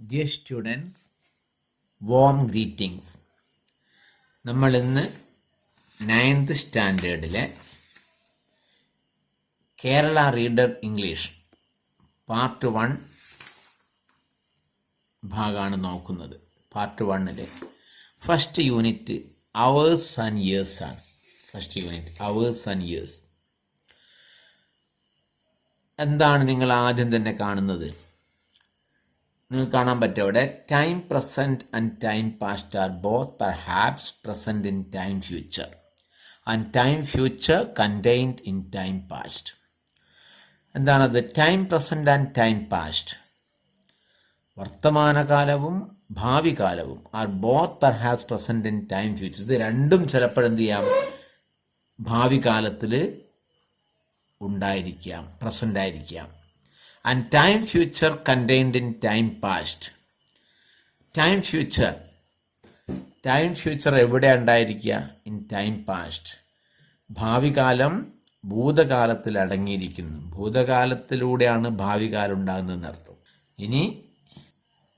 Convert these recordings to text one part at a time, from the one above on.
Dear students warm greetings നമ്മൾ ഇന്ന് ninth സ്റ്റാൻഡേർഡിലെ Kerala reader English part one ഭാഗമാണ് നോക്കുന്നത്. പാർട്ട് വണ്ണിലെ first unit hours and years ആണ്. First unit hours and years എന്താണ് നിങ്ങൾ ആദ്യം തന്നെ കാണുന്നത്? നിങ്ങൾക്ക് കാണാൻ പറ്റും അവിടെ. Time present and time past are both perhaps present in time future and time future contained in time past എന്താണത്? Time present and time past വർത്തമാനകാലവും ഭാവി കാലവും are both perhaps present in time future ഇത് രണ്ടും ചിലപ്പോഴെന്ത് ചെയ്യാം? ഭാവി കാലത്തിൽ ഉണ്ടായിരിക്കാം present ആയിരിക്കാം. And time future contained in time past time future time future എവിടെ ഉണ്ടായിരിക്കുക? ഇൻ ടൈം പാസ്റ്റ് ഭാവി കാലം ഭൂതകാലത്തിൽ അടങ്ങിയിരിക്കുന്നു. ഭൂതകാലത്തിലൂടെയാണ് ഭാവി കാലം ഉണ്ടാകുന്നതെന്ന് അർത്ഥം. ഇനി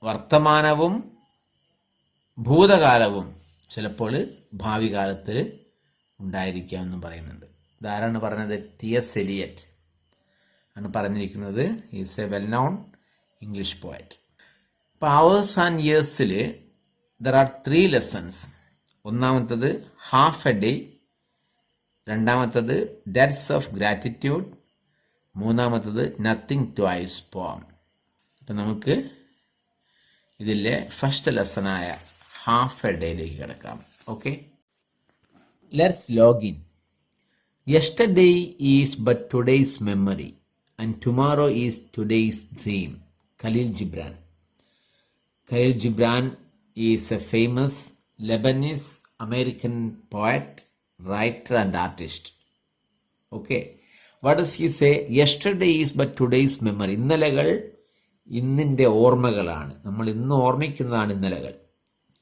വർത്തമാനവും ഭൂതകാലവും ചിലപ്പോൾ ഭാവി കാലത്തിൽ ഉണ്ടായിരിക്കാം എന്നും പറയുന്നുണ്ട്. ഇതാരാണ് പറഞ്ഞത്? ടി എസ് എലിയറ്റ് ആണ് പറഞ്ഞിരിക്കുന്നത്. Is a well known English poet hours and ഇയേഴ്സിൽ there are three lessons ഒന്നാമത്തത് ഹാഫ് എ ഡേ രണ്ടാമത്തത് ഡെറ്റ്സ് ഓഫ് ഗ്രാറ്റിറ്റ്യൂഡ് മൂന്നാമത്തത് നത്തിങ് ടു ഐസ് പോം അപ്പം നമുക്ക് ഇതിലെ ഫസ്റ്റ് ലെസണായ ഹാഫ് എ ഡേയിലേക്ക് കിടക്കാം. Okay let's log in yesterday is but today's memory, and tomorrow is today's dream. Khalil Gibran. Khalil Gibran is a famous Lebanese American poet, writer, and artist. Okay. What does he say? Yesterday is but today's memory. ഇന്നലകൾ ഇന്നിന്റെ ഓർമ്മകളാണ് നമ്മൾ ഇന്ന് ഓർമ്മിക്കുന്നതാണ് ഇന്നലകൾ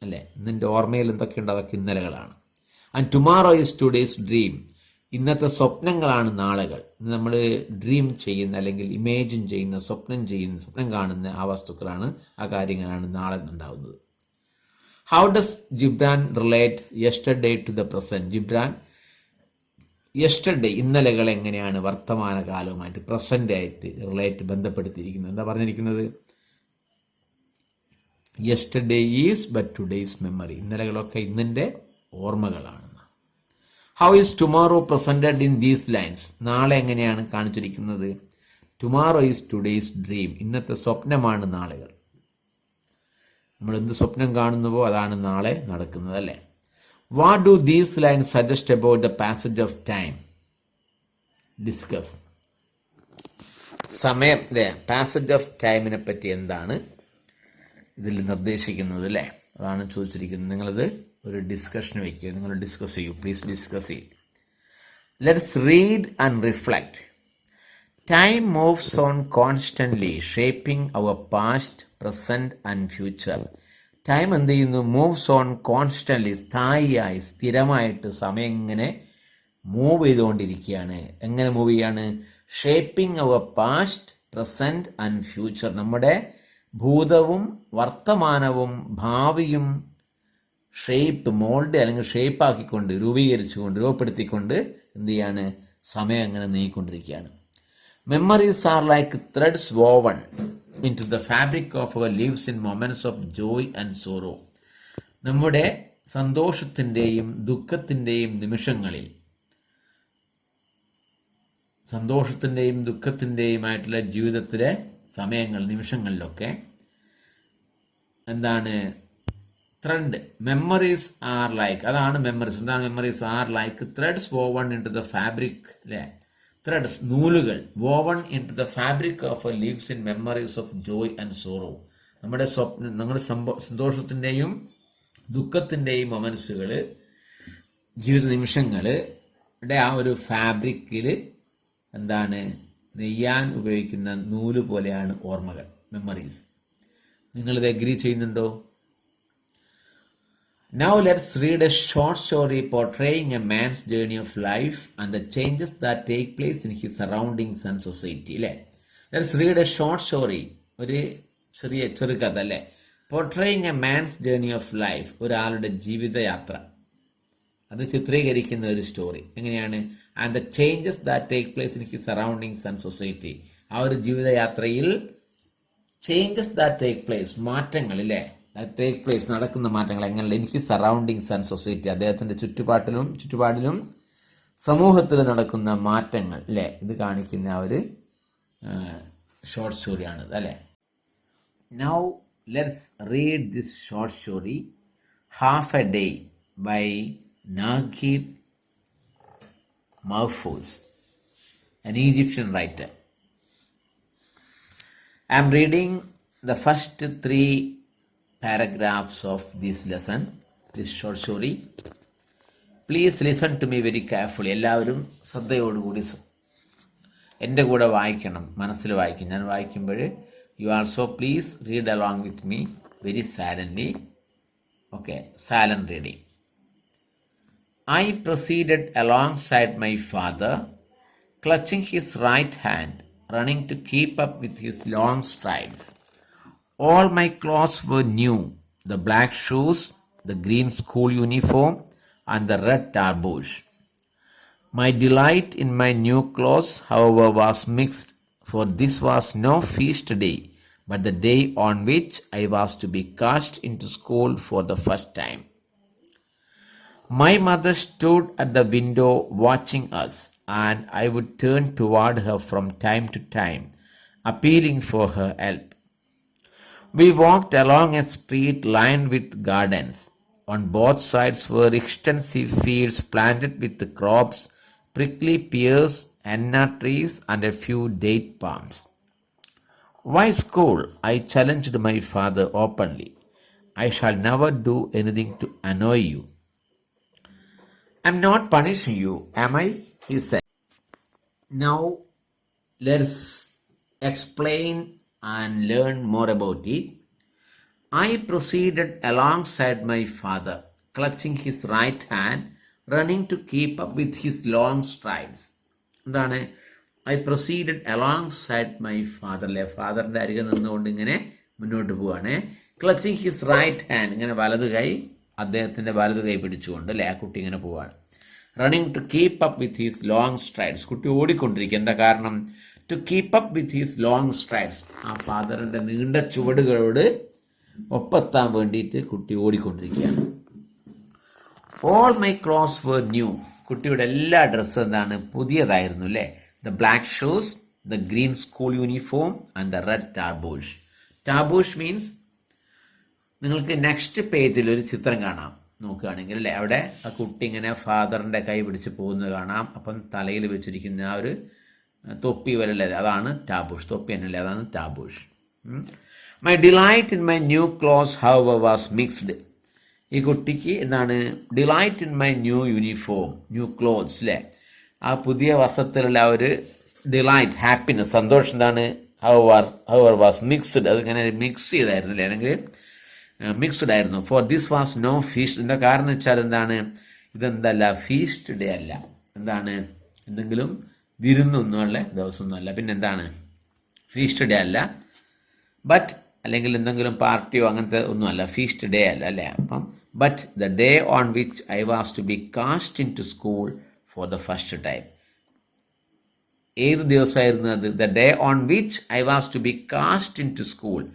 അല്ലേ ഇന്നിന്റെ ഓർമ്മയിൽ എന്തൊക്കെയുണ്ട് അതൊക്കെ ഇന്നലകളാണ് and tomorrow is today's dream ഇന്നത്തെ സ്വപ്നങ്ങളാണ് നാളുകൾ. നമ്മൾ ഡ്രീം ചെയ്യുന്ന അല്ലെങ്കിൽ ഇമേജിൻ ചെയ്യുന്ന സ്വപ്നം ചെയ്യുന്ന സ്വപ്നം കാണുന്ന ആ വസ്തുക്കളാണ് ആ കാര്യങ്ങളാണ് നാളെ ഉണ്ടാവുന്നത്. How does Gibran relate yesterday to the present Gibran yesterday ഇന്നലകൾ എങ്ങനെയാണ് വർത്തമാനകാലവുമായിട്ട് പ്രസന്റ് ആയിട്ട് റിലേറ്റ് ബന്ധപ്പെടുത്തിയിരിക്കുന്നത്? എന്താ പറഞ്ഞിരിക്കുന്നത്? Yesterday is but today's memory ഇന്നലകളൊക്കെ ഇന്നിന്റെ ഓർമ്മകളാണ്. How is tomorrow presented in these lines നാളെ എങ്ങനെയാണ് കാണിച്ചിരിക്കുന്നത്? ടുമാറോ ഈസ് ടുഡേയ്സ് ഡ്രീം ഇന്നത്തെ സ്വപ്നമാണ് നാളുകൾ. നമ്മൾ എന്ത് സ്വപ്നം കാണുന്നുവോ അതാണ് നാളെ നടക്കുന്നത് അല്ലേ? What do these line suggest about the passage of time discuss സമയം അല്ലേ? പാസേജ് ഓഫ് ടൈമിനെ പറ്റി എന്താണ് ഇതിൽ നിർദ്ദേശിക്കുന്നത് അല്ലേ? അതാണ് ചോദിച്ചിരിക്കുന്നത്. നിങ്ങളത് ഒരു ഡിസ്കഷൻ വയ്ക്കുക നിങ്ങൾ ഡിസ്കസ് ചെയ്യൂ. പ്ലീസ് ഡിസ്കസ് ചെയ്യും. Let's read and reflect time moves on constantly shaping our past present and future time എന്ത് ചെയ്യുന്നു? മൂവ്സ് ഓൺ കോൺസ്റ്റന്റ്ലി സ്ഥായിയായി സ്ഥിരമായിട്ട് സമയം ഇങ്ങനെ മൂവ് ചെയ്തുകൊണ്ടിരിക്കുകയാണ്. എങ്ങനെ മൂവ് ചെയ്യാണ്? Shaping our past present and future നമ്മുടെ ഭൂതവും വർത്തമാനവും ഭാവിയും ഷേപ്പ് മോൾഡ് അല്ലെങ്കിൽ ഷേപ്പ് ആക്കിക്കൊണ്ട് രൂപീകരിച്ചുകൊണ്ട് രൂപപ്പെടുത്തിക്കൊണ്ട് എന്ത് ചെയ്യാണ്? സമയം അങ്ങനെ നീങ്ങിക്കൊണ്ടിരിക്കുകയാണ്. Memories are like threads woven into the fabric of our lives in moments of joy and sorrow നമ്മുടെ സന്തോഷത്തിന്റെയും ദുഃഖത്തിന്റെയും നിമിഷങ്ങളിൽ സന്തോഷത്തിന്റെയും ദുഃഖത്തിന്റെയുമായിട്ടുള്ള ജീവിതത്തിലെ സമയങ്ങൾ നിമിഷങ്ങളിലൊക്കെ എന്താണ് ത്രെഡ് മെമ്മറീസ് ആർ ലൈക്ക് അതാണ് മെമ്മറീസ് എന്താണ് memories are like threads woven into the fabric അല്ലേ ത്രെഡ്സ് നൂലുകൾ woven into the fabric of a lives in memories of joy and sorrow നമ്മുടെ സ്വപ്നം നമ്മുടെ സന്തോഷത്തിന്റെയും ദുഃഖത്തിന്റെയും മൊമൻസുകൾ ജീവിത നിമിഷങ്ങളുടെ ആ ഒരു ഫാബ്രിക്കിൽ എന്താണ്? നെയ്യാൻ ഉപയോഗിക്കുന്ന നൂൽ പോലെയാണ് ഓർമ്മകൾ മെമ്മറീസ് നിങ്ങളിത് എഗ്രി ചെയ്യുന്നുണ്ടോ? Now let's read a short story portraying a man's journey of life and the changes that take place in his surroundings and society. അല്ലേ let's read a short story ഒരു ചെറിയ ചെറുകഥ അല്ലേ portraying a man's journey of life ഒരാളുടെ ജീവിതയാത്ര. അത് ചിത്രീകരിക്കുന്ന ഒരു സ്റ്റോറി എങ്ങനെയാണ്? And the changes that take place in he surroundings and society ആ ഒരു ജീവിതയാത്രയിൽ ചേഞ്ചസ് ദാറ്റ് ടേക്ക് പ്ലേസ് മാറ്റങ്ങൾ ഇല്ലേ ടേക്ക് പ്ലേസ് നടക്കുന്ന മാറ്റങ്ങൾ എങ്ങനെ എനിക്ക് സറൗണ്ടിങ്സ് ആൻഡ് സൊസൈറ്റി അദ്ദേഹത്തിന്റെ ചുറ്റുപാട്ടിലും ചുറ്റുപാടിലും സമൂഹത്തിൽ നടക്കുന്ന മാറ്റങ്ങൾ അല്ലേ ഇത് കാണിക്കുന്ന ആ ഒരു ഷോർട്ട് സ്റ്റോറിയാണ് അല്ലേ? Now let's read this short story half a day by Naguib Mahfouz an Egyptian writer. I am reading the first three paragraphs of this lesson, this short story. Please listen to me very carefully എല്ലാവരും ശ്രദ്ധയോടുകൂടി സ- എൻ്റെ കൂടെ വായിക്കണം മനസ്സിൽ വായിക്കും ഞാൻ വായിക്കുമ്പോൾ you also please read along with me very silently okay silent reading I proceeded alongside my father, clutching his right hand, running to keep up with his long strides. all my clothes were new the black shoes, the green school uniform, and the red tarbouche. My delight in my new clothes, however, was mixed, for this was no feast day, but the day on which I was to be cast into school for the first time. My mother stood at the window watching us, and I would turn toward her from time to time, appealing for her help. We walked along a street lined with gardens. On both sides were extensive fields planted with the crops, prickly pears, henna trees, and a few date palms. Why school? I challenged my father openly. I shall never do anything to annoy you. I'm not punishing you, am I? He said. Now, let's explain and learn more about it. I proceeded alongside my father, clutching his right hand, running to keep up with his long strides. എന്താണ്? I proceeded alongside my father അല്ലെ ഫാദറിന്റെ അരികെ നിന്നുകൊണ്ട് ഇങ്ങനെ മുന്നോട്ട് പോവാണ്. Clutching his right hand ഇങ്ങനെ വലത് കൈ അദ്ദേഹത്തിന്റെ വലത് കൈ പിടിച്ചുകൊണ്ട് അല്ലേ ആ കുട്ടി ഇങ്ങനെ പോവാണ്. Running to keep up with his long strides കുട്ടി ഓടിക്കൊണ്ടിരിക്കുക. എന്താ കാരണം? To keep up with his long strides ആ ഫാദറിന്റെ നീണ്ട ചുവടുകളോട് ഒപ്പെത്താൻ വേണ്ടിയിട്ട് കുട്ടി ഓടിക്കൊണ്ടിരിക്കുകയാണ്. All my clothes were new കുട്ടിയുടെ എല്ലാ ഡ്രസ്സും എന്താണ്? പുതിയതായിരുന്നു അല്ലേ? The black shoes the green school uniform and the red tarboosh tarboosh means നിങ്ങൾക്ക് നെക്സ്റ്റ് പേജിൽ ഒരു ചിത്രം കാണാം. നോക്കുകയാണെങ്കിൽ അല്ലേ? അവിടെ ആ കുട്ടി ഇങ്ങനെ ഫാദറിന്റെ കൈ പിടിച്ച് പോകുന്നത് കാണാം. അപ്പം തലയിൽ വെച്ചിരിക്കുന്ന ആ ഒരു തൊപ്പി വരല്ലേ അതാണ് ടാബൂഷ്. തൊപ്പി എന്നല്ലേ അതാണ് tarboosh. My delight in my new clothes how was mixed ഈ കുട്ടിക്ക് എന്താണ്? Delight in my new uniform new clothes അല്ലേ ആ പുതിയ വസ്ത്രത്തിലുള്ള ഒരു ഡിലൈറ്റ് ഹാപ്പിനെസ് സന്തോഷം എന്താണ്? How are how are was mixed അതിങ്ങനെ മിക്സ് ചെയ്തായിരുന്നു അല്ലേ? അല്ലെങ്കിൽ മിക്സ്ഡ് ആയിരുന്നു. For this was no feast എന്താ കാരണം വെച്ചാൽ എന്താണ്? ഇതെന്തല്ല ഫീസ്റ്റ് ഡേ അല്ല. എന്താണ്? എന്തെങ്കിലും വിരുന്നൊന്നുമുള്ള ദിവസമൊന്നുമല്ല. പിന്നെ എന്താണ് ഫീസ്റ്റ് ഡേ അല്ല. ബട്ട് അല്ലെങ്കിൽ എന്തെങ്കിലും പാർട്ടിയോ അങ്ങനത്തെ ഒന്നുമല്ല. ഫീസ്റ്റ് ഡേ അല്ല അല്ലേ? അപ്പം but the day on which I was to be cast into school for the first time ഏത് ദിവസമായിരുന്നു അത്? The day on which I was to be cast into school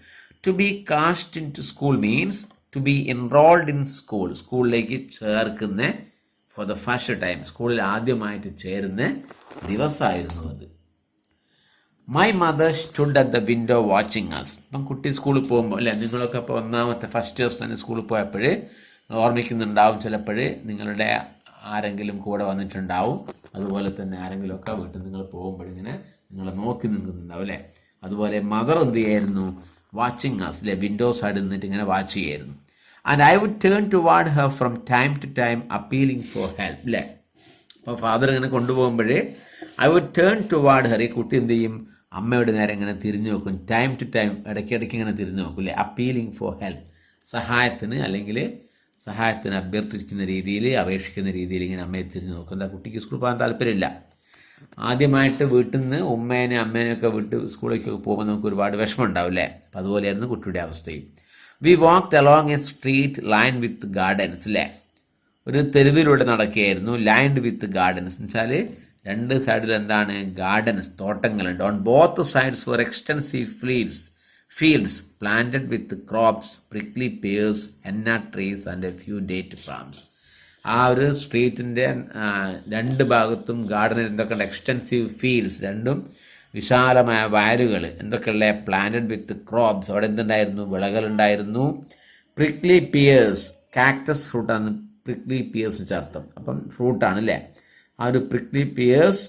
to be cast into school means to be enrolled in school സ്കൂളിലേക്ക് ചേർക്കുന്ന for the first time സ്കൂളിൽ ആദ്യമായിട്ട് ചേരുന്ന ദിവസമായിരുന്നു അത്. My mother stood at the window watching us ഇപ്പം കുട്ടി സ്കൂളിൽ പോകുമ്പോൾ അല്ലേ നിങ്ങളൊക്കെ ഇപ്പോൾ ഒന്നാമത്തെ ഫസ്റ്റ് ദിവസം തന്നെ സ്കൂളിൽ പോയപ്പോൾ ഓർമ്മിക്കുന്നുണ്ടാവും ചിലപ്പോൾ നിങ്ങളുടെ ആരെങ്കിലും കൂടെ വന്നിട്ടുണ്ടാവും. അതുപോലെ തന്നെ ആരെങ്കിലുമൊക്കെ വീട്ടിൽ നിങ്ങൾ പോകുമ്പോൾ ഇങ്ങനെ നിങ്ങളെ നോക്കി നിൽക്കുന്നുണ്ടാവും അല്ലേ? അതുപോലെ മദർ എന്ത് ചെയ്യായിരുന്നു? വാച്ചിങ് അസ് അല്ലെ? വിൻഡോ സൈഡിൽ നിന്നിട്ട് ഇങ്ങനെ വാച്ച് ചെയ്യായിരുന്നു. And I would turn toward her from time to time appealing for help അല്ലേ അപ്പോൾ ഫാദർ ഇങ്ങനെ കൊണ്ടുപോകുമ്പോഴേ I would turn toward her ഈ കുട്ടി എന്ത് ചെയ്യും? അമ്മയുടെ നേരെ ഇങ്ങനെ തിരിഞ്ഞു നോക്കും. ടൈം ടു ടൈം ഇടയ്ക്കിടയ്ക്ക് ഇങ്ങനെ തിരിഞ്ഞു നോക്കും അല്ലേ അപ്പീലിംഗ് ഫോർ ഹെൽപ്പ് സഹായത്തിന് അല്ലെങ്കിൽ സഹായത്തിന് അഭ്യർത്ഥിക്കുന്ന രീതിയിൽ അപേക്ഷിക്കുന്ന രീതിയിൽ ഇങ്ങനെ അമ്മയെ തിരിഞ്ഞു നോക്കും. എന്താ കുട്ടിക്ക് സ്കൂളിൽ പോകാൻ താല്പര്യമില്ല. ആദ്യമായിട്ട് വീട്ടിൽ നിന്ന് ഉമ്മേനെ അമ്മേനെയൊക്കെ വിട്ട് സ്കൂളിലേക്ക് പോകുമ്പോൾ നമുക്ക് ഒരുപാട് വിഷമം ഉണ്ടാവില്ലേ അപ്പം അതുപോലെയായിരുന്നു കുട്ടിയുടെ അവസ്ഥയും. We walked along a street line with gardens അല്ലേ ഒരു തെരുവിലൂടെ നടക്കുകയായിരുന്നു ലൈൻഡ് വിത്ത് ഗാർഡൻസ് എന്ന് വെച്ചാൽ രണ്ട് സൈഡിൽ എന്താണ്? Gardens തോട്ടങ്ങളുണ്ട്. On both sides for extensive fields fields planted with crops prickly pears henna trees and a few date palms ആ ഒരു സ്ട്രീറ്റിന്റെ രണ്ട് ഭാഗത്തും ഗാർഡനിൽ എന്തൊക്കെയുണ്ട്? എക്സ്റ്റൻസീവ് ഫീൽഡ്സ് രണ്ടും വിശാലമായ വയലുകൾ എന്തൊക്കെയുള്ള പ്ലാനറ്റ് വിത്ത് ക്രോപ്സ് അവിടെ എന്തുണ്ടായിരുന്നു? വിളകളുണ്ടായിരുന്നു. പ്രിക്ലി പിയേഴ്സ് കാക്ടസ് ഫ്രൂട്ടാണ് പ്രിക്ലി പിയേഴ്സ് ചേർത്തം അപ്പം ഫ്രൂട്ടാണ് അല്ലേ ആ ഒരു prickly pears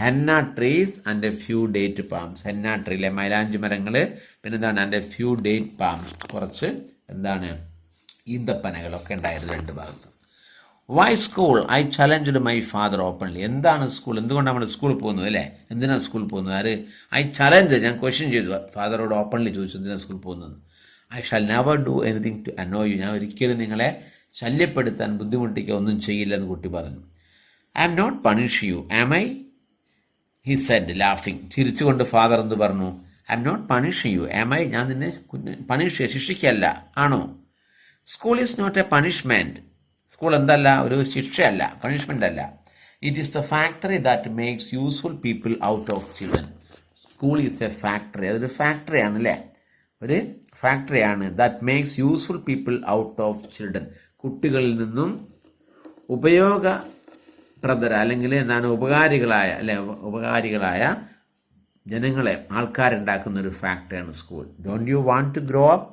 henna trees and a few date palms henna tree ട്രീയിലെ മൈലാഞ്ചി മരങ്ങൾ പിന്നെന്താണ് and a few date palms കുറച്ച് എന്താണ്? ഈന്തപ്പനകളൊക്കെ ഉണ്ടായിരുന്നു രണ്ട് ഭാഗത്തും. Why school I challenged my father openly എന്താണ് സ്കൂൾ എന്തുകൊണ്ടാണ് നമ്മൾ സ്കൂളിൽ പോകുന്നത് അല്ലേ? എന്തിനാണ് സ്കൂളിൽ പോകുന്നത്? ആര്? ഐ ചലഞ്ച് ഞാൻ ക്വസ്റ്റ്യൻ ചെയ്തു. ഫാദറോട് ഓപ്പൺലി ചോദിച്ചു എന്തിനാണ് സ്കൂളിൽ പോകുന്നത്? I shall never do anything to annoy you ഞാൻ ഒരിക്കലും നിങ്ങളെ ശല്യപ്പെടുത്താൻ ബുദ്ധിമുട്ടിക്കുക ഒന്നും ചെയ്യില്ലെന്ന് കുട്ടി പറഞ്ഞു. I'm not punish you am I he said ലാഫിങ് ചിരിച്ചുകൊണ്ട് ഫാദർ എന്ത് പറഞ്ഞു? I'm not punish you am I ഞാൻ നിന്നെ പണിഷ് ശിക്ഷിക്കല്ല. ആണോ? School is not a punishment school എന്തല്ല ഒരു ശിക്ഷയല്ല പണിഷ്മെന്റ് അല്ല it is the factory that makes useful people out of children school is a factory അതൊരു ഫാക്ടറിയാണ് അല്ലേ ഒരു ഫാക്ടറിയാണ് that makes useful people out of children കുട്ടികളിൽ നിന്നും ഉപയോഗപ്രദര അല്ലെങ്കിൽ എന്താണ് ഉപകാരികളായ അല്ലെ ഉപകാരികളായ ജനങ്ങളെ ആൾക്കാരുണ്ടാക്കുന്ന ഒരു ഫാക്ടറിയാണ് school don't you want to grow up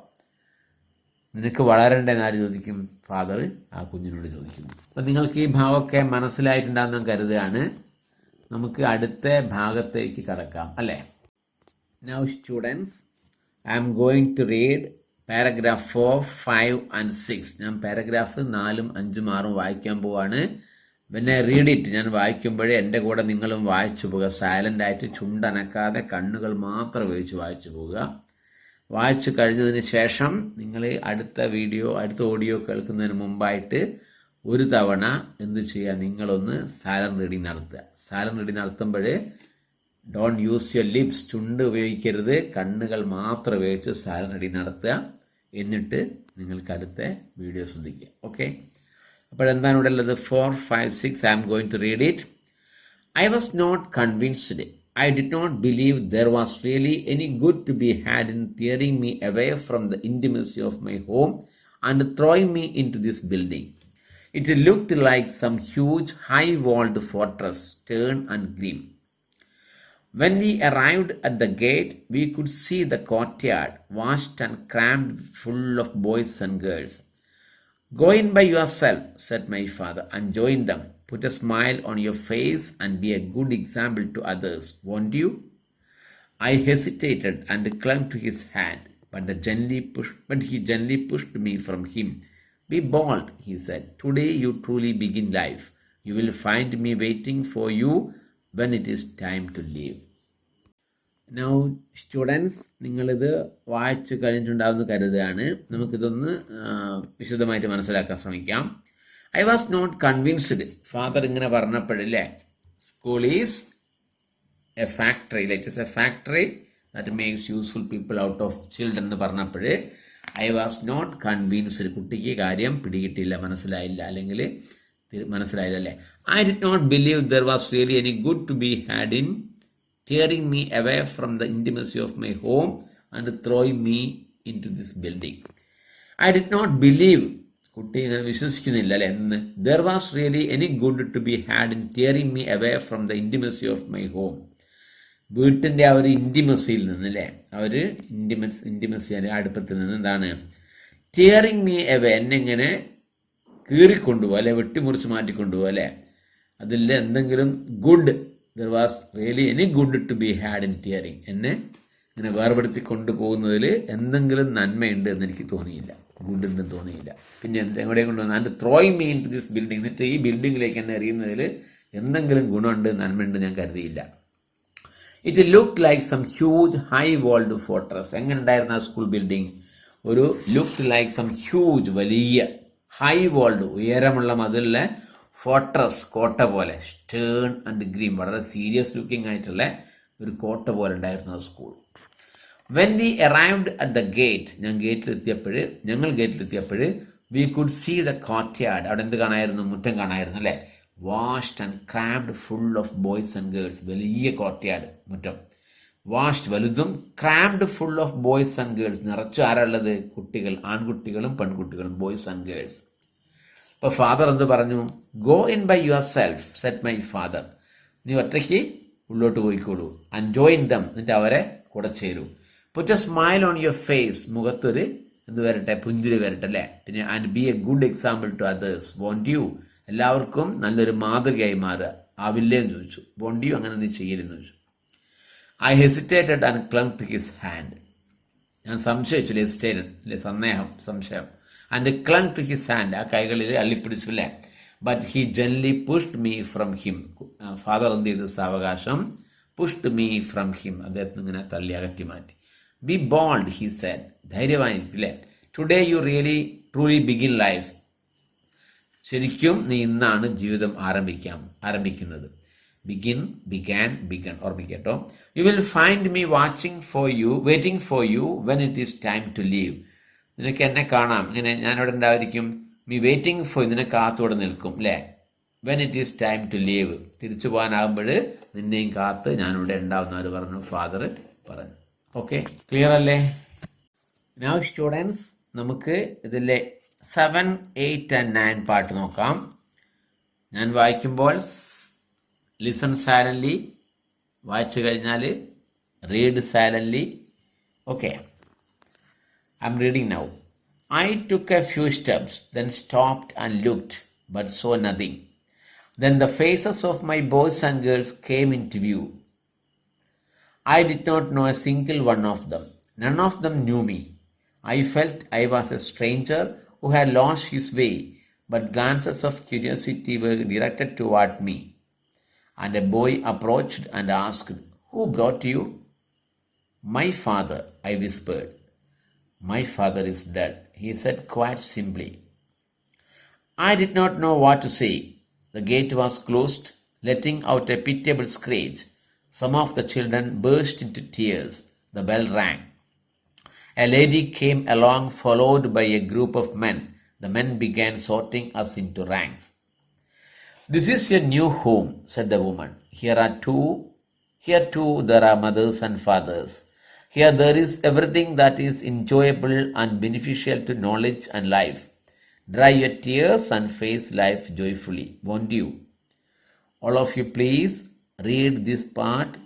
നിനക്ക് വളരണ്ടേ ആര് ചോദിക്കും? ഫാദർ ആ കുഞ്ഞിനോട് ചോദിക്കുന്നു. അപ്പം നിങ്ങൾക്ക് ഈ ഭാവമൊക്കെ മനസ്സിലായിട്ടുണ്ടാകുന്ന കരുതുകയാണ്. നമുക്ക് അടുത്ത ഭാഗത്തേക്ക് കടക്കാം അല്ലേ? Now students I'm going to read paragraph four five and six ഞാൻ പാരഗ്രാഫ് നാലും അഞ്ചും ആറും വായിക്കാൻ പോവാണ്. പിന്നെ റീഡ് ഇറ്റ് ഞാൻ വായിക്കുമ്പോഴേ എന്റെ കൂടെ നിങ്ങളും വായിച്ചു പോവുക. സൈലന്റ് ആയിട്ട് ചുണ്ടനക്കാതെ കണ്ണുകൾ മാത്രം ഉപയോഗിച്ച് വായിച്ചു പോവുക. വായിച്ചു കഴിഞ്ഞതിന് ശേഷം നിങ്ങൾ അടുത്ത വീഡിയോ അടുത്ത ഓഡിയോ കേൾക്കുന്നതിന് മുമ്പായിട്ട് ഒരു തവണ എന്ത് ചെയ്യുക നിങ്ങളൊന്ന് സാലൻ റീഡിങ് നടത്തുക. സാലൻ റീഡിങ് നടത്തുമ്പോൾ ഡോൺ യൂസ് യുവർ ലിപ്സ് ചുണ്ട് ഉപയോഗിക്കരുത്. കണ്ണുകൾ മാത്രം ഉപയോഗിച്ച് സാലൻ റീഡിങ് നടത്തുക. എന്നിട്ട് നിങ്ങൾക്ക് അടുത്ത വീഡിയോ ശ്രദ്ധിക്കുക. ഓക്കെ അപ്പോഴെന്താണ് ഇവിടെ ഉള്ളത്? Four five six I'm going to read it I was not convinced. I did not believe there was really any good to be had in tearing me away from the intimacy of my home and throwing me into this building. It looked like some huge, high walled fortress, stern and grim. When we arrived at the gate, we could see the courtyard, vast and crammed full of boys and girls. Go in by yourself, said my father, and join them. Put a smile on your face and be a good example to others, won't you? I hesitated and clung to his hand, but, pushed but he gently pushed me from him. Be bold, he said. Today you truly begin life. You will find me waiting for you when it is time to leave. Now students നിങ്ങളിത് വായിച്ചു കഴിഞ്ഞിട്ടുണ്ടാവുമെന്ന് കരുതുകയാണ് നമുക്കിതൊന്ന് വിശദമായിട്ട് മനസ്സിലാക്കാൻ ശ്രമിക്കാം I was not convinced father ഇങ്ങനെ പറഞ്ഞപ്പോഴില്ലേ school is a factory light is a factory that makes useful people out of children എന്ന് പറഞ്ഞപ്പോൾ ഐ വാസ് നോട്ട് കൺവിൻസ്ഡ് കുട്ടിക്ക് കാര്യം പിടികിട്ടില്ല മനസ്സിലായില്ല. അല്ലെങ്കിൽ മനസ്സിലായില്ല അല്ലേ I did not believe there was really any good to be had in tearing me away from the the of my home and throwing me into this building. I did not believe കുട്ടി ഇങ്ങനെ വിശ്വസിക്കുന്നില്ല അല്ലെ? എന്ന്. There was really any good to be had in tearing me away from the intimacy of my home വീട്ടിന്റെ ആ ഒരു ഇന്റിമസിയിൽ നിന്ന് അല്ലേ? ആ ഒരു ഇന്റിമസ് ഇന്റിമസി അല്ലെ അടുപ്പത്തിൽ നിന്ന് എന്താണ്? ടിയറിങ് മീ അവേ എന്നെ ഇങ്ങനെ കീറിക്കൊണ്ടുപോകും അല്ലെ? വെട്ടിമുറിച്ച് മാറ്റിക്കൊണ്ടുപോകുക അല്ലേ? അതിൽ എന്തെങ്കിലും good there was really any good to be had in tearing എന്നെ ഇങ്ങനെ വേർപെടുത്തി കൊണ്ടുപോകുന്നതിൽ എന്തെങ്കിലും നന്മയുണ്ട് എന്ന് എനിക്ക് തോന്നിയില്ല. ഗുഡുണ്ടെന്ന് തോന്നിയില്ല. പിന്നെ എവിടെ കൊണ്ടുവന്ന് അതിന്റെ throwing me in to this building എന്നിട്ട് ഈ ബിൽഡിങ്ങിലേക്ക് എന്നെ എറിയുന്നതിൽ എന്തെങ്കിലും ഗുണമുണ്ട് നന്മയുണ്ട് ഞാൻ കരുതിയില്ല. It look like some huge high walled fortress എങ്ങനെ ഉണ്ടായിരുന്നു ആ സ്കൂൾ ബിൽഡിംഗ് ഒരു ലുക്ക് ലൈക്ക് സം ഹ്യൂജ് വലിയ ഹൈ വോൾഡ് ഉയരമുള്ള മതിലിലെ ഫോർട്രസ് കോട്ട പോലെ. സ്റ്റേൺ ആൻഡ് ഗ്രീൻ വളരെ സീരിയസ് ലുക്കിംഗ് ആയിട്ടുള്ള ഒരു കോട്ട പോലെ ഉണ്ടായിരുന്നു ആ school when we arrived at the gate ഞാൻ ഗേറ്റിലെത്തിയപ്പോൾ ഞങ്ങൾ ഗേറ്റിലെത്തിയപ്പോൾ we could see the courtyard അവിടെ എന്ത് കാണായിരുന്നു? മുറ്റം കാണായിരുന്നു അല്ലേ? Washed and crabbed full of boys and girls വലിയ കോർട്ട്യാർഡ് മുറ്റം. വാഷ്ഡ് വലുതും crammed full of boys and girls നിറച്ചു ആരാളുള്ളത് കുട്ടികൾ ആൺകുട്ടികളും പെൺകുട്ടികളും ബോയ്സ് ആൻഡ് ഗേൾസ് അപ്പോൾ ഫാദർ എന്ത് പറഞ്ഞു? Go in by yourself said my father നീ ഒറ്റയ്ക്ക് ഉള്ളോട്ട് പോയിക്കോളൂ. ആൻഡ് ജോയിൻ ദം എന്നിട്ട് അവരെ കൂടെ ചേരൂ. Put smile on your face മുഖത്തൊരു എന്ത് വരട്ടെ പുഞ്ചിരി വരട്ടെ അല്ലേ? പിന്നെ and be a good example to others won't you എല്ലാവർക്കും നല്ലൊരു മാതൃകയായി മാറുക. ആവില്ലേ എന്ന് ചോദിച്ചു. വോണ്ട് യു അങ്ങനെ നീ ചെയ്യലെന്ന് ചോദിച്ചു. I hesitated and clung to his hand ഞാൻ സംശയിച്ചു ഹെസിറ്റേറ്റഡ് അല്ലേ? സന്ദേഹം സംശയം. And clung to his hand ആ കൈകളിൽ അള്ളിപ്പിടിച്ചു അല്ലേ? But he gently pushed me from him father എന്ത് ചെയ്തു? സാവകാശം പുഷ്ഡ് മീ ഫ്രം ഹിം അദ്ദേഹത്തിന് ഇങ്ങനെ തള്ളി അകറ്റി മാറ്റി. ബി ബോൾഡ് ഹി സെഡ് ധൈര്യമായിരിക്കും അല്ലേ today you really truly begin life ശരിക്കും നീ ഇന്നാണ് ജീവിതം ആരംഭിക്കാം ആരംഭിക്കുന്നത്. Begin began begun ഓർമ്മിക്കട്ടോ. You will find me watching for you waiting for you when it is time to leave നിനക്ക് എന്നെ കാണാം. ഇങ്ങനെ ഞാനിവിടെ ഉണ്ടായിരിക്കും. മീ വെയിറ്റിംഗ് ഫോർ നിന്നെ കാത്തോടെ നിൽക്കും അല്ലേ when it is time to leave തിരിച്ചു പോകാനാകുമ്പോൾ നിന്നെയും കാത്ത് ഞാനിവിടെ ഉണ്ടാവുന്നവർ പറഞ്ഞു ഫാദർ പറഞ്ഞു. ഓക്കെ ക്ലിയർ അല്ലേ? നൗ സ്റ്റുഡൻസ് നമുക്ക് ഇതിലെ സെവൻ എയ്റ്റ് ആൻഡ് നയൻ പാട്ട് നോക്കാം. ഞാൻ വായിക്കുമ്പോൾ ലിസൺ സൈലൻലി വായിച്ചു കഴിഞ്ഞാൽ read silently okay I am reading now I took a few steps then stopped and looked but saw nothing then the faces of my boys and girls came into view I did not know a single one of them. None of them knew me. I felt I was a stranger who had lost his way, but glances of curiosity were directed toward me. And a boy approached and asked, Who brought you? My father, I whispered. My father is dead, he said quite simply. I did not know what to say. The gate was closed, letting out a pitiable screech. Some of the children burst into tears. The bell rang. A lady came along, followed by a group of men. The men began sorting us into ranks. This is your new home, said the woman. Here are two. Here too there are mothers and fathers. Here there is everything that is enjoyable and beneficial to knowledge and life. Dry your tears and face life joyfully, won't you? All of you, please read this part,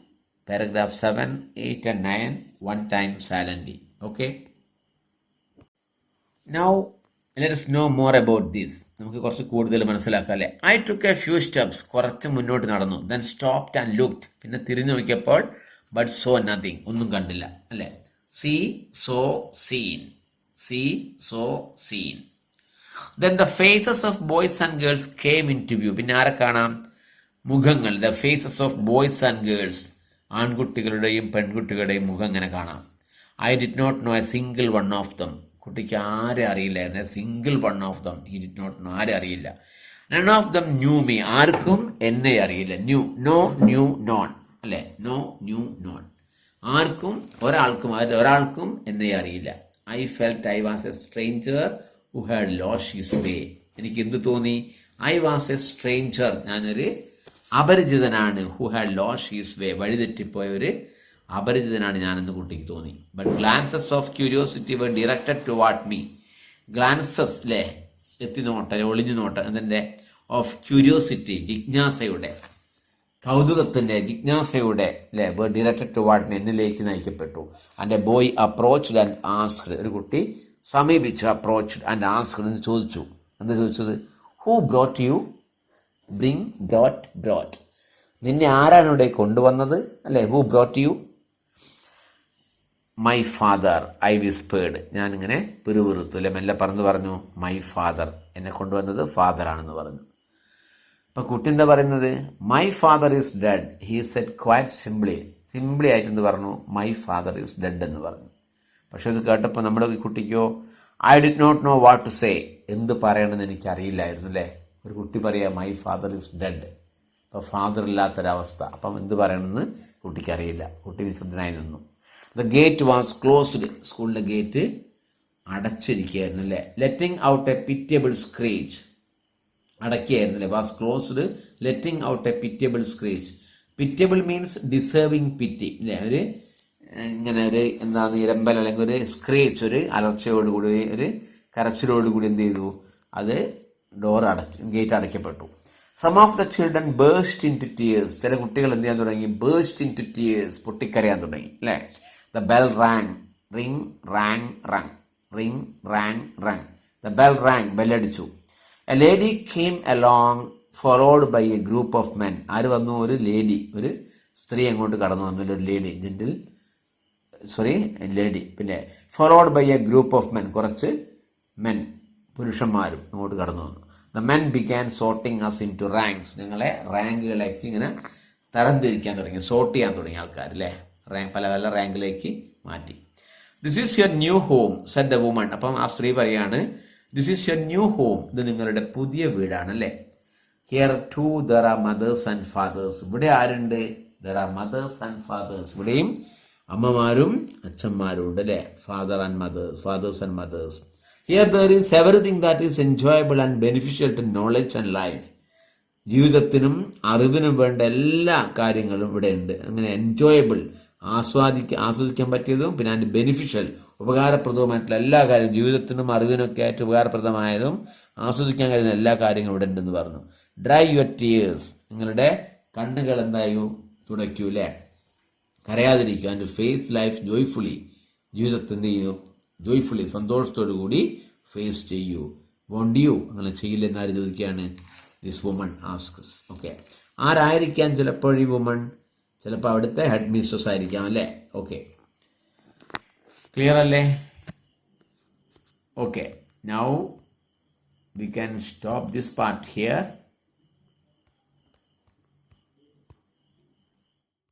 paragraph 7, 8, and 9, one time silently. Okay? Now, let us know more about this. നമുക്ക് കുറച്ച് കൂടുതൽ മനസ്സിലാക്കാം അല്ലേ? I took a few steps കുറച്ച് മുന്നോട്ട് നടന്നു. Then stopped and looked പിന്നെ തിരിഞ്ഞു നോക്കിയപ്പോൾ ബട്ട് സോ നത്തിങ് ഒന്നും കണ്ടില്ല. അല്ലേ? See saw seen see saw seen then the faces of boys and girls came into view പിന്നെ ആരെ കാണാം? മുഖങ്ങൾ the faces of boys and girls ആൺകുട്ടികളുടെയും പെൺകുട്ടികളുടെയും മുഖം ഇങ്ങനെ കാണാം. I did not know a single one of them കുട്ടിക്ക് ആരെ അറിയില്ലായിരുന്നു. Single one of them I did not know ആരെ അറിയില്ല. None of them knew me ആർക്കും എന്നെ അറിയില്ല. ന്യൂ നോ ന്യൂ നോൺ അല്ലേ? നോ ന്യൂ നോൺ ആർക്കും ഒരാൾക്കും ഒരാൾക്കും എന്നെ അറിയില്ല. I felt I was a stranger who had lost his way എനിക്ക് എന്ത് തോന്നി? ഐ വാസ് എ സ്ട്രേഞ്ചർ ഞാനൊരു അപരിചിതനാണ്. Who had lost his way വഴിതെറ്റിപ്പോയ ഒരു അപരിചിതനാണ് ഞാനെന്ന് കുട്ടിക്ക് തോന്നി. But glances of curiosity were directed to what me glances ലെ എത്തി നോട്ട ഒളിഞ്ഞു നോട്ട അതിന്റെ ഓഫ് ക്യൂരിയോസിറ്റി ജിജ്ഞാസയുടെ കൗതുകത്തിന്റെ ജിജ്ഞാസയുടെ അല്ലേ were directed to what me എന്നിലേക്ക് നയിക്കപ്പെട്ടു. And a boy approached and asked ഒരു കുട്ടി സമീപിച്ചു അപ്രോച്ച്ഡ് ആൻഡ് ആസ്ക്ഡ് എന്ന് ചോദിച്ചു. എന്താ ചോദിച്ചത്? Who brought you bring brought brought നിന്നെ ആരാണ് ഇവിടെ കൊണ്ടുവന്നത്? അല്ലേ? Who brought you my father I whispered ഞാനിങ്ങനെ പിറുപിറുത്തു. അല്ലെ? മെല്ലെ പറഞ്ഞു പറഞ്ഞു മൈ ഫാദർ എന്നെ കൊണ്ടുവന്നത് ഫാദറാണെന്ന് പറഞ്ഞു. അപ്പോൾ കുട്ടി എന്താ പറയുന്നത്? My father is dead he said quite simply simply ആയിട്ട് എന്ന് പറഞ്ഞു? മൈ ഫാദർ ഈസ് ഡെഡ് എന്ന് പറഞ്ഞു. പക്ഷെ ഇത് കേട്ടപ്പോൾ നമ്മുടെ കുട്ടിക്കോ I did not know what to say എന്ത് പറയണമെന്ന് എനിക്കറിയില്ലായിരുന്നു അല്ലേ? ഒരു കുട്ടി പറയാ മൈ ഫാദർ ഇസ് ഡെഡ് അപ്പോൾ ഫാദർ ഇല്ലാത്തൊരവസ്ഥ. അപ്പം എന്ത് പറയണമെന്ന് കുട്ടിക്കറിയില്ല കുട്ടി നിശബ്ദനായി നിന്നു. ദ ഗേറ്റ് വാസ് ക്ലോസ്ഡ് സ്കൂളിന്റെ ഗേറ്റ് അടച്ചിരിക്കുകയായിരുന്നു അല്ലേ? Letting out a pitiable screech അടക്കിയായിരുന്നു അല്ലേ? Was closed letting out a pitiable screech pitiable means deserving pity അല്ലേ ഒരു ഇങ്ങനെ ഒരു എന്താ നിരമ്പൽ അല്ലെങ്കിൽ ഒരു സ്ക്രീച്ച് ഒരു അലർച്ചയോടുകൂടി ഒരു കരച്ചിലോടുകൂടി എന്ത് ചെയ്തു? അത് ഡോർ അടച്ചു gate അടയ്ക്കപ്പെട്ടു. Some of the children burst into tears ചില കുട്ടികൾ എന്ത് ചെയ്യാൻ തുടങ്ങി? ബേസ്റ്റ് ഇൻ ടു ടിയേഴ്സ് പൊട്ടിക്കരയാൻ തുടങ്ങി അല്ലേ the bell rang ring rang rang ring rang rang the bell rang ബെല്ലടിച്ചു a lady came along followed by a group of men ആര് വന്നു? ഒരു ലേഡി ഒരു സ്ത്രീ അങ്ങോട്ട് കടന്നു വന്നു. ഒരു ലേഡി ജെന്റിൽ സോറി ലേഡി പിന്നെ followed by a group of men കുറച്ച് മെൻ പുരുഷന്മാരും അങ്ങോട്ട് കടന്നു വന്നു. The men began sorting us into ranks ഞങ്ങളെ റാങ്കുകളിലേക്ക് ഇങ്ങനെ തരംതിരിക്കാൻ തുടങ്ങി സോർട്ട് ചെയ്യാൻ തുടങ്ങിയ ആൾക്കാർ അല്ലേ റാങ്ക് പല പല റാങ്കിലേക്ക് മാറ്റി. This is your new home said the woman അപ്പം ആ സ്ത്രീ പറയാണ് this is your new home ഇത് നിങ്ങളുടെ പുതിയ വീടാണ് അല്ലേ here too there are mothers and fathers ഇവിടെ ആരുണ്ട്? There are mothers and fathers ഇവിടെയും അമ്മമാരും അച്ഛന്മാരും ഉണ്ട് അല്ലേ father and mothers fathers and mothers here there is everything that is enjoyable and beneficial to knowledge and life ജീവിതത്തിനും അറിവിനും വേണ്ട എല്ലാ കാര്യങ്ങളും ഇവിടെ ഉണ്ട്. അങ്ങനെ എൻജോയബിൾ ആസ്വാദിക്ക ആസ്വദിക്കാൻ പറ്റിയതും പിന്നെ അതിന്റെ ബെനിഫിഷ്യൽ ഉപകാരപ്രദവുമായിട്ടുള്ള എല്ലാ കാര്യവും ജീവിതത്തിനും അറിവിനൊക്കെ ആയിട്ട് ഉപകാരപ്രദമായതും ആസ്വദിക്കാൻ കഴിയുന്ന എല്ലാ കാര്യങ്ങളും ഇവിടെ ഉണ്ടെന്ന് പറഞ്ഞു. ഡ്രൈ യുവർ ടീയേഴ്സ് നിങ്ങളുടെ കണ്ണുകൾ എന്തായും തുടയ്ക്കൂ അല്ലേ? കരയാതിരിക്കുക ആൻഡ് ഫേസ് ലൈഫ് ജോയ്ഫുള്ളി ജീവിതത്തിൽ ചെയ്യൂ? ജോയ്ഫുള്ളി സന്തോഷത്തോടു കൂടി ഫേസ് ചെയ്യൂ. Won't you? അങ്ങനെ ചെയ്യില്ലെന്ന് ആര് ചോദിക്കുകയാണ്? ദിസ് വുമൺ ആസ്കസ് ഓക്കെ ആരായിരിക്കാം ചിലപ്പോൾ ഈ വുമൺ ചിലപ്പോൾ അവിടുത്തെ ഹെഡ് മിസ്റ്റസ് ആയിരിക്കാം അല്ലേ? ഓക്കെ ക്ലിയർ അല്ലേ? Okay now we can stop this part here